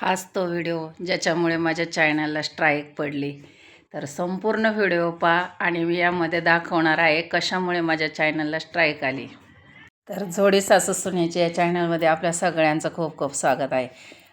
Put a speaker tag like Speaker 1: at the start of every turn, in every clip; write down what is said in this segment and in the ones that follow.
Speaker 1: हाच तो व्हिडिओ ज्याच्यामुळे माझ्या चॅनलला स्ट्राईक पडली. तर संपूर्ण व्हिडिओ पहा आणि मी यामध्ये दाखवणार आहे कशामुळे माझ्या चॅनलला स्ट्राईक आली. तर जोडी सासू सुनेच्या या चॅनलमध्ये आपल्या सगळ्यांचं खूप खूप स्वागत आहे.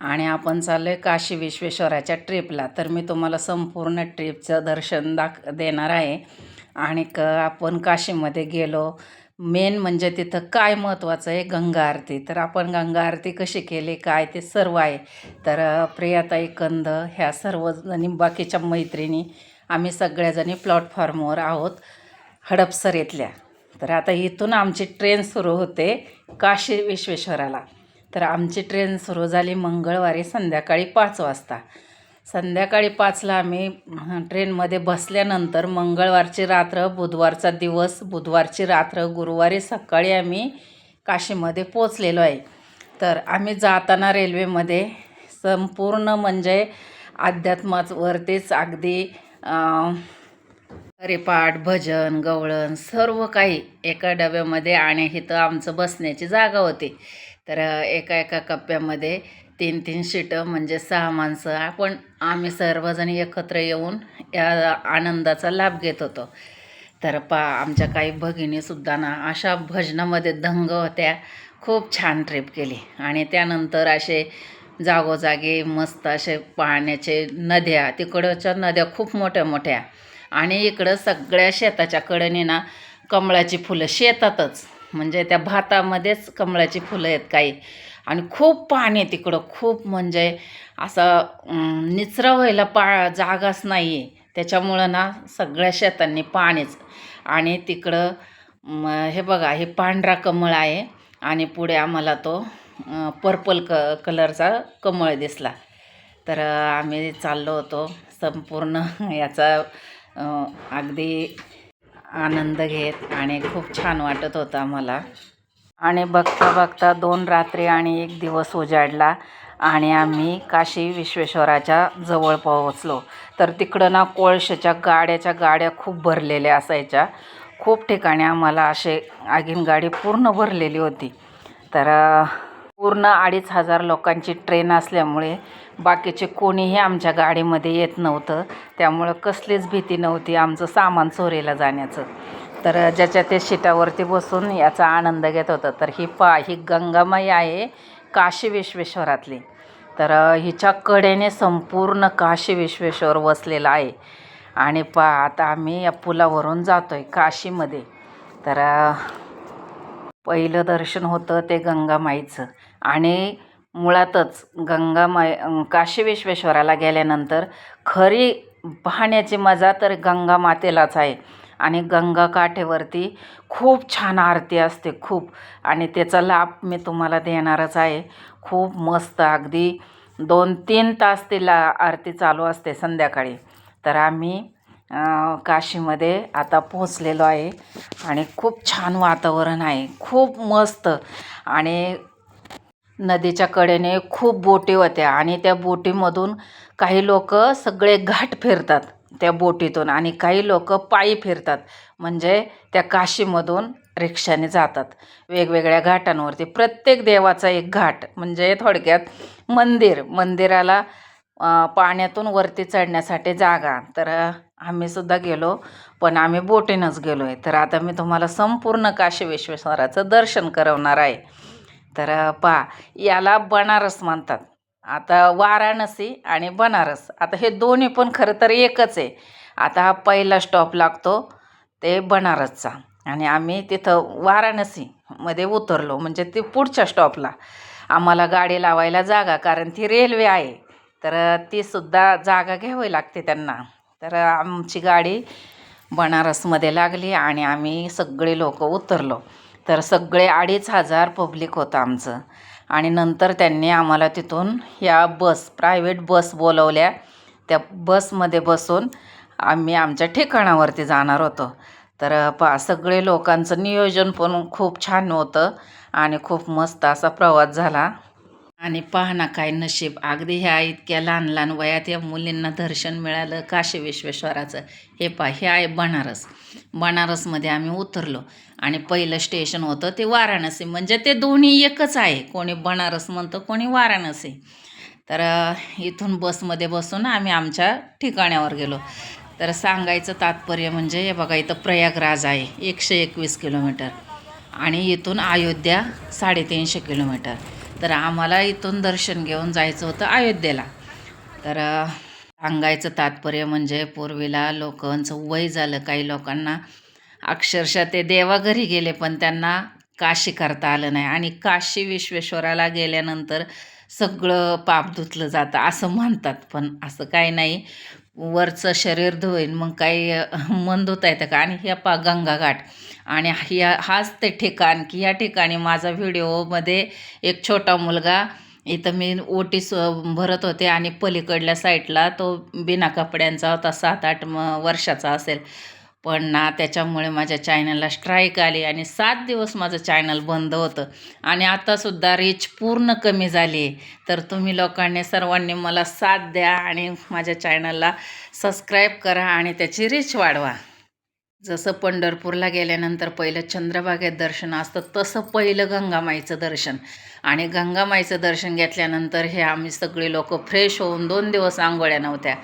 Speaker 1: आणि आपण चाललो आहे काशी विश्वेश्वराच्या ट्रिपला तर मी तुम्हाला संपूर्ण ट्रिपचं दर्शन दाख देणार आहे. आणि क आपण काशीमध्ये गेलो. मेन म्हणजे तिथं काय महत्त्वाचं आहे? गंगा आरती. तर आपण गंगा आरती कशी केली? काय ते सर्व आहे. तर प्रियाताई कंद ह्या सर्वजणी बाकीच्या मैत्रिणी आम्ही सगळ्याजणी प्लॅटफॉर्मवर आहोत हडपसर येथल्या तर आता इथून आमची ट्रेन सुरू होते काशी विश्वेश्वराला. तर आमची ट्रेन सुरू झाली मंगळवारी संध्याकाळी पाच वाजता. संध्याकाळी पाचला आम्ही ट्रेनमध्ये बसल्यानंतर मंगळवारची रात्र बुधवारचा दिवस बुधवारची रात्र गुरुवारी सकाळी आम्ही काशीमध्ये पोचलेलो आहे. तर आम्ही जाताना रेल्वेमध्ये संपूर्ण म्हणजे अध्यात्मावरतीच अगदी हरिपाठ भजन गवळण सर्व काही एका डब्यामध्ये आणि इथं आमचं बसण्याची जागा होती. तर एका एका कप्प्यामध्ये तीन तीन शीटं म्हणजे सहा माणसं. आपण आम्ही सर्वजण एकत्र येऊन या आनंदाचा लाभ घेत होतो. तर पा आमच्या काही भगिनीसुद्धा ना अशा भजनामध्ये दंग होत्या. खूप छान ट्रिप केली. आणि त्यानंतर असे जागोजागी मस्त असे पाण्याचे नद्या तिकडच्या नद्या खूप मोठ्या मोठ्या आणि इकडं सगळ्या शेताच्या कडेने ना कमळाची फुलं शेतातच. म्हणजे त्या भातामध्येच कमळाची फुलं आहेत काही. आणि खूप पाणी आहे तिकडं खूप म्हणजे असं निचरा व्हायला पा जागाच नाही आहे त्याच्यामुळं ना सगळ्या शेतांनी पाणीच. आणि तिकडं म, हे बघा हे पांढरा कमळ आहे. आणि पुढे आम्हाला तो पर्पल क कलरचा कमळ दिसला. तर आम्ही चाललो होतो संपूर्ण याचा अगदी आनंद घेत आणि खूप छान वाटत होता मला. आणि बघता बघता दोन रात्री आणि एक दिवस उजाडला आणि आम्ही काशी विश्वेश्वराच्या जवळ पोहोचलो. तर तिकडं ना कोळशाच्या गाड्याच्या गाड्या खूप भरलेल्या असायच्या. खूप ठिकाणी आम्हाला असे आगीन गाडी पूर्ण भरलेली होती. तर पूर्ण अडीच हजार लोकांची ट्रेन असल्यामुळे बाकीचे कोणीही आमच्या गाडीमध्ये येत नव्हतं. त्यामुळं कसलीच भीती नव्हती आमचं सामान चोरीला जाण्याचं. तर ज्याच्या त्या शिटावरती बसून याचा आनंद घेत होता. तर ही पा ही गंगामाई आहे काशी विश्वेश्वरातली. तर हिच्या कडेने संपूर्ण काशी विश्वेश्वर वसलेलं आहे. आणि पा आता आम्ही या पुलावरून जातो आहे काशीमध्ये. तर पहिलं दर्शन होतं ते गंगामाईचं. आणि मुळातच गंगामाई काशी विश्वेश्वराला गेल्यानंतर खरी पाहण्याची मजा तर गंगा मातेलाच आहे. आणि गंगा काठेवरती खूप छान आरती असते खूप. आणि त्याचा लाभ मी तुम्हाला देणारच आहे. खूप मस्त अगदी दोन तीन तास तिला आरती चालू असते संध्याकाळी. तर आम्ही काशीमध्ये आता पोहोचलेलो आहे आणि खूप छान वातावरण आहे. खूप मस्त आणि नदीच्या कडेने खूप बोटी होत्या आणि त्या बोटीमधून काही लोक सगळे घाट फिरतात त्या बोटीतून आणि काही लोक पायी फिरतात. म्हणजे त्या काशीमधून रिक्षाने जातात. वेगवेगळ्या घाटांवरती. प्रत्येक देवाचा एक घाट. म्हणजे थोडक्यात मंदिर. मंदिराला पाण्यातून वरती चढण्यासाठी जागा. तर आम्हीसुद्धा आम्ही सुद्धा गेलो पण आम्ही बोटीनंच गेलो आहे तर आता मी तुम्हाला संपूर्ण काशी विश्वेश्वराचं दर्शन करवणार आहे. तर पा याला बनारस म्हणतात. आता वाराणसी आणि बनारस. आता हे दोन्ही पण खरं तर एकच आहे. आता हा पहिला स्टॉप लागतो ते बनारसचा. आणि आम्ही तिथं वाराणसीमध्ये उतरलो म्हणजे ते पुढच्या स्टॉपला आम्हाला गाडी लावायला जागा कारण ती रेल्वे आहे. तर तीसुद्धा जागा घ्यावी लागते त्यांना. तर आमची गाडी बनारसमध्ये लागली आणि आम्ही सगळे लोक उतरलो. तर सगळे अडीच हजार पब्लिक होतं आमचं. आणि नंतर त्यांनी आम्हाला तिथून या बस प्रायव्हेट बस बोलवल्या. त्या बसमध्ये बसून आम्ही आमच्या ठिकाणावरती जाणार होतो. तर पा सगळे लोकांचं नियोजन पण खूप छान होतं आणि खूप मस्त असा प्रवास झाला. आणि पहा ना काय नशीब. अगदी ह्या इतक्या लहान लहान वयात या मुलींना दर्शन मिळालं काशी विश्वेश्वराचं. हे पहा हे आहे बनारस. बनारसमध्ये आम्ही उतरलो आणि पहिलं स्टेशन होतं ते वाराणसी. म्हणजे ते दोन्ही एकच आहे. कोणी बनारस म्हणतं कोणी वाराणसी. तर इथून बसमध्ये बसून आम्ही आमच्या ठिकाणावर गेलो. तर सांगायचं तात्पर्य म्हणजे हे बघा इथं प्रयागराज आहे एकशे एकवीस किलोमीटर. आणि इथून अयोध्या साडेतीनशे किलोमीटर. तर आम्हाला इथून दर्शन घेऊन जायचं होतं अयोध्येला. तर सांगायचं तात्पर्य म्हणजे पूर्वीला लोकांचं वय झालं काही लोकांना अक्षरशः ते देवाघरी गेले पण त्यांना काशी करता आलं नाही. आणि काशी विश्वेश्वराला गेल्यानंतर सगळं पाप धुतलं जातं असं म्हणतात पण असं काही नाही. वरचं शरीर धुईन मग काही मन धुता येतं का? आणि ह्या पा गंगाघाट. आणि ह्या हाच ते ठिकाण की या ठिकाणी माझा व्हिडिओमध्ये एक छोटा मुलगा इथं मी ओटी भरत होते आणि पलीकडल्या साईडला तो बिना कपड्यांचा होता सात आठ म वर्षाचा असेल. पण ना त्याच्यामुळे माझ्या चॅनलला स्ट्राईक आली आणि सात दिवस माझं चॅनल बंद होतं. आणि आतासुद्धा रीच पूर्ण कमी झाली आहे. तर तुम्ही लोकांनी सर्वांनी मला साथ द्या आणि माझ्या चॅनलला सबस्क्राईब करा आणि त्याची रीच वाढवा. जसं पंढरपूरला गेल्यानंतर पहिलं चंद्रभागेत दर्शन असतं तसं पहिलं गंगामाईचं दर्शन. आणि गंगामाईचं दर्शन घेतल्यानंतर हे आम्ही सगळे लोक फ्रेश होऊन दोन दिवस आंघोळ्या नव्हत्या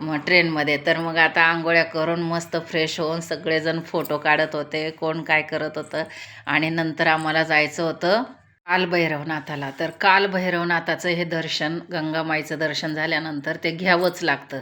Speaker 1: मग ट्रेनमध्ये तर मग आता आंघोळ्या करून मस्त फ्रेश होऊन सगळेजण फोटो काढत होते कोण काय करत होतं. आणि नंतर आम्हाला जायचं होतं कालभैरवनाथाला. तर कालभैरवनाथाचं हे दर्शन गंगामाईचं दर्शन झाल्यानंतर ते घ्यावंच लागतं.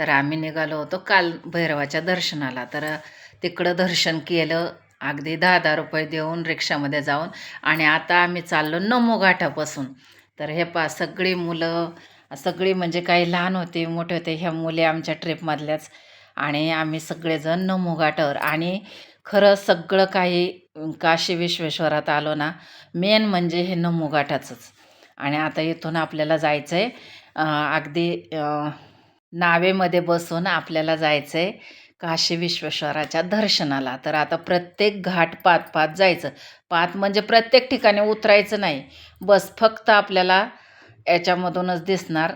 Speaker 1: तर आम्ही निघालो होतो काल भैरवाच्या दर्शनाला. तर तिकडं दर्शन केलं अगदी दहा दहा रुपये देऊन रिक्षामध्ये जाऊन आणि आता आम्ही चाललो नमो घाटापासून. तर हे पा सगळी मुलं सगळी म्हणजे काही लहान होते मोठे होते ह्या मुली आमच्या ट्रिपमधल्याच आणि आम्ही सगळेजण नमो घाटावर. आणि खरं सगळं काही काशी विश्वेश्वरात आलो ना मेन म्हणजे हे नमो घाटाचंच. आणि आता इथून आपल्याला जायचं आहे अगदी नावेमध्ये बसून आपल्याला जायचं आहे काशी विश्वेश्वराच्या दर्शनाला. तर आता प्रत्येक घाट पात पात जायचं. पात म्हणजे प्रत्येक ठिकाणी उतरायचं नाही. बस फक्त आपल्याला याच्यामधूनच दिसणार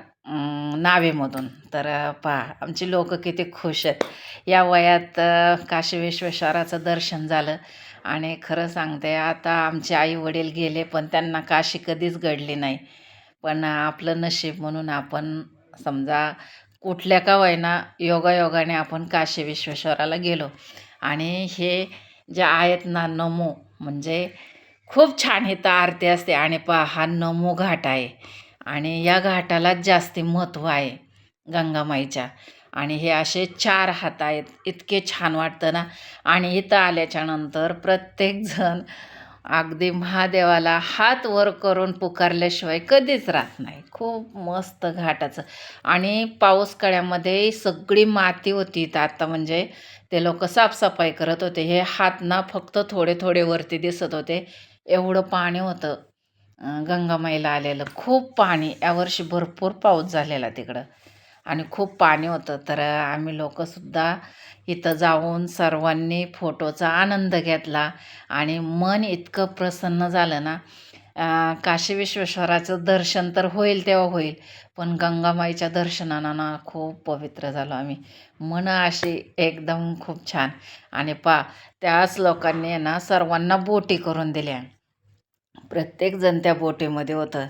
Speaker 1: नावेमधून. तर पहा आमची लोक किती खुश आहेत. या वयात काशी विश्वेश्वराचं दर्शन झालं. आणि खरं सांगते आता आमचे आई वडील गेले पण त्यांना काशी कधीच घडली नाही. पण आपलं नशीब म्हणून आपण समजा कुठल्या का होईना योगायोगाने आपण काशी विश्वेश्वराला गेलो. आणि हे जे आहेत ना नमो म्हणजे खूप छान इथं आरती असते. आणि पहा हा नमो घाट आहे. आणि या घाटाला जास्ती महत्त्व आहे गंगामाईच्या. आणि हे असे चार हात आहेत. इतके छान वाटतं ना. आणि इथं आल्याच्यानंतर प्रत्येकजण अगदी महादेवाला हात वर करून पुकारल्याशिवाय कधीच राहत नाही. खूप मस्त घाटाचं. आणि पाऊस काळ्यामध्ये सगळी माती होती. तर आता म्हणजे ते लोक साफसफाई करत होते. हे हात ना फक्त थोडे थोडे वरती दिसत होते. एवढं पाणी होतं. गंगामाईला आलेलं खूप पाणी. यावर्षी भरपूर पाऊस झालेला तिकडं. आणि खूप पाणी होतं. तर आम्ही लोकसुद्धा इथं जाऊन सर्वांनी फोटोचा आनंद घेतला आणि मन इतकं प्रसन्न झालं ना. काशी विश्वेश्वराचं दर्शन तर होईल तेव्हा होईल पण गंगामाईच्या दर्शनानं ना खूप पवित्र झालो आम्ही. मन अशी एकदम खूप छान. आणि पा त्याच लोकांनी आहे ना सर्वांना बोटी करून दिल्या. प्रत्येकजण त्या बोटीमध्ये होतं.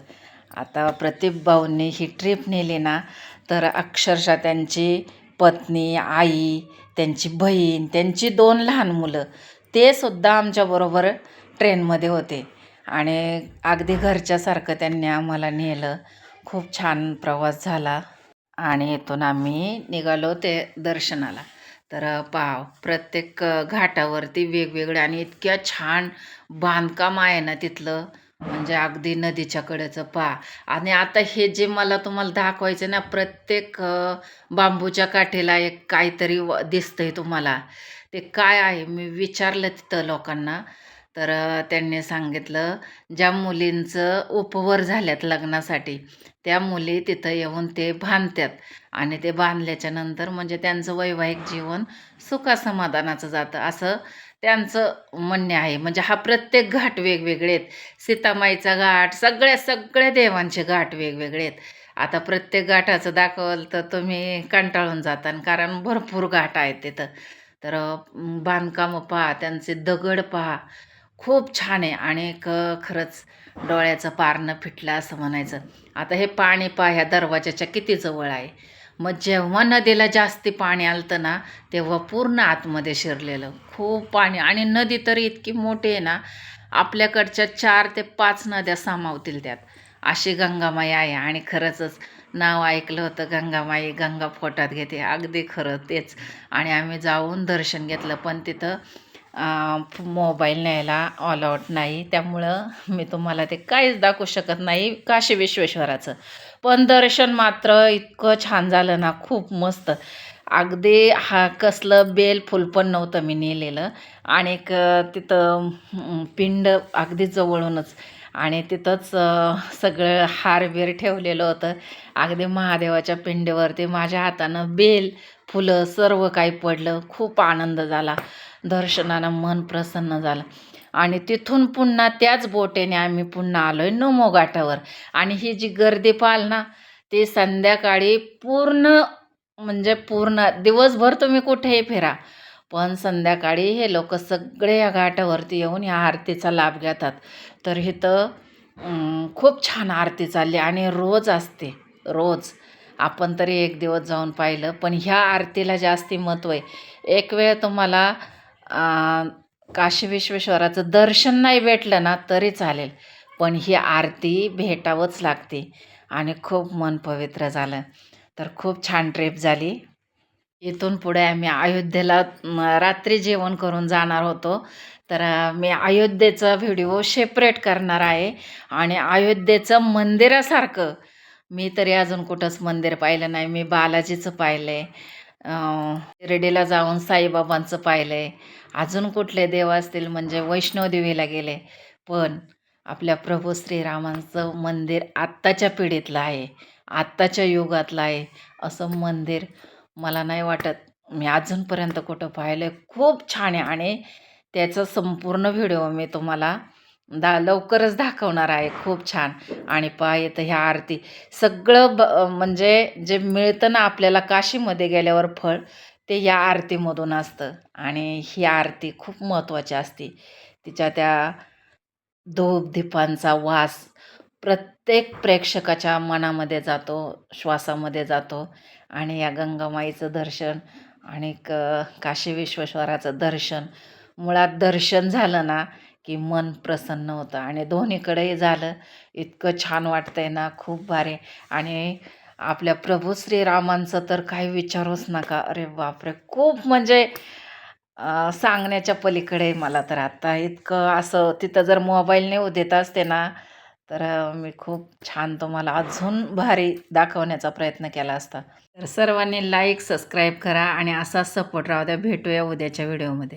Speaker 1: आता प्रतीप भाऊंनी ही ट्रिप नेली ना तर अक्षरशः त्यांची पत्नी आई त्यांची बहीण त्यांची दोन लहान मुलं ते सुद्धा आमच्याबरोबर ट्रेनमध्ये होते. आणि अगदी घरच्यासारखं त्यांनी आम्हाला नेलं. खूप छान प्रवास झाला. आणि इथून आम्ही निघालो ते दर्शनाला. तर पाव प्रत्येक घाटावरती वेगवेगळे आणि इतक्या छान बांधकाम आहे ना तिथलं. म्हणजे अगदी नदीच्या कडेचं पा. आणि आता हे जे मला तुम्हाला दाखवायचं ना प्रत्येक बांबूच्या काठीला एक काहीतरी व- दिसतंय तुम्हाला. ते काय आहे? मी विचारलं तिथं लोकांना. तर त्यांनी सांगितलं ज्या मुलींचं उपवर झाल्यात लग्नासाठी त्या मुली तिथं येऊन ते बांधतात आणि ते बांधल्याच्या नंतर म्हणजे त्यांचं वैवाहिक जीवन सुखासमाधानाचं जातं. असं त्यांचं म्हणणे आहे. म्हणजे हा प्रत्येक घाट वेगवेगळे आहेत. सीतामाईचा घाट सगळ्या सगळ्या देवांचे घाट वेगवेगळे आहेत. आता प्रत्येक घाटाचं दाखवलं तर तुम्ही कंटाळून जाता कारण भरपूर घाट आहेत तिथं. तर बांधकामं पहा त्यांचे दगड पहा. खूप छान आहे. आणि क खरंच डोळ्याचं पारणं फिटलं असं म्हणायचं. आता हे पाणी पहा ह्या दरवाजाच्या किती जवळ आहे. मग जेव्हा नदीला जास्ती पाणी आलतं ना तेव्हा पूर्ण आतमध्ये शिरलेलं. खूप पाणी. आणि नदी तर इतकी मोठी आहे ना आपल्याकडच्या चार ते पाच नद्या सामावतील त्यात. अशी गंगामाई आहे. आणि खरंचच नाव ऐकलं होतं गंगामाई गंगा फोटात घेते. अगदी खरं तेच. आणि आम्ही जाऊन दर्शन घेतलं. पण तिथं मोबाईल न्यायला ऑल आउट नाही. त्यामुळं मी तुम्हाला ते काहीच दाखवू शकत नाही काशी विश्वेश्वराचं. पण दर्शन मात्र इतकं छान झालं ना खूप मस्त. अगदी हा कसलं बेल फुल पण नव्हतं मी नेलेलं. आणि एक तिथं पिंड अगदी जवळूनच. आणि तिथंच सगळं हार बीर ठेवलेलं होतं. अगदी महादेवाच्या पिंडीवरती माझ्या हातानं बेल फुलं सर्व काही पडलं. खूप आनंद झाला. दर्शनानं मन प्रसन्न झालं. आणि तिथून पुन्हा त्याच बोटेने आम्ही पुन्हा आलो आहे नमो घाटावर. आणि ही जी गर्दी पाहाल ना ती संध्याकाळी पूर्ण म्हणजे पूर्ण दिवसभर तुम्ही कुठेही फिरा. पण संध्याकाळी हे लोक सगळे या घाटावरती येऊन या आरतीचा लाभ घेतात. तर इथं खूप छान आरती चालली आणि रोज असते. रोज. आपण तरी एक दिवस जाऊन पाहिलं. पण ह्या आरतीला जास्ती महत्त्व आहे. एक वेळ तुम्हाला काशी विश्वेश्वराचं दर्शन नाही भेटलं ना तरी चालेल. पण ही आरती भेटावंच लागते. आणि खूप मन पवित्र झालं. तर खूप छान ट्रिप झाली. इथून पुढे आम्ही अयोध्येला रात्री जेवण करून जाणार होतो. तर मी अयोध्येचा व्हिडिओ सेपरेट करणार आहे. आणि अयोध्येचं मंदिरासारखं. मी तरी अजून कुठंच मंदिर पाहिलं नाही. मी बालाजीचं पाहिलं आहे शिर्डीला जाऊन साईबाबांचं पाहिलं आहे अजून कुठले देव असतील म्हणजे वैष्णवदेवीला गेले. पण आपल्या प्रभू श्रीरामांचं मंदिर आत्ताच्या पिढीतलं आहे. आत्ताच्या युगातलं आहे. असं मंदिर मला नाही वाटत. मी अजूनपर्यंत कुठं पाहिलं आहे खूप छान आहे आणि त्याचं संपूर्ण व्हिडिओ मी तुम्हाला दा लवकरच दाखवणार आहे. खूप छान. आणि पहा येतं ह्या आरती. सगळं ब म्हणजे जे मिळतं ना आपल्याला काशीमध्ये गेल्यावर फळ ते या आरतीमधून असतं. आणि ही आरती खूप महत्त्वाची असते. तिच्या त्या धूपदीपांचा वास प्रत्येक प्रेक्षकाच्या मनामध्ये जातो श्वासामध्ये जातो. आणि या गंगामाईचं दर्शन आणि क काशी विश्वेश्वराचं दर्शन. मुळात दर्शन झालं ना की मन प्रसन्न होतं. आणि दोन्हीकडेही झालं. इतकं छान वाटतंय ना खूप भारी. आणि आपल्या प्रभू श्रीरामांचं तर काही विचारूच नका. अरे बापरे! खूप म्हणजे सांगण्याच्या पलीकडे मला तर आता. इतकं असं तिथं जर मोबाईल नेऊ देत असते ना तर मी खूप छान तुम्हाला अजून भारी दाखवण्याचा प्रयत्न केला असता. तर सर्वांनी लाईक सबस्क्राईब करा आणि असाच सपोर्ट राहू द्या. भेटूया उद्याच्या व्हिडिओमध्ये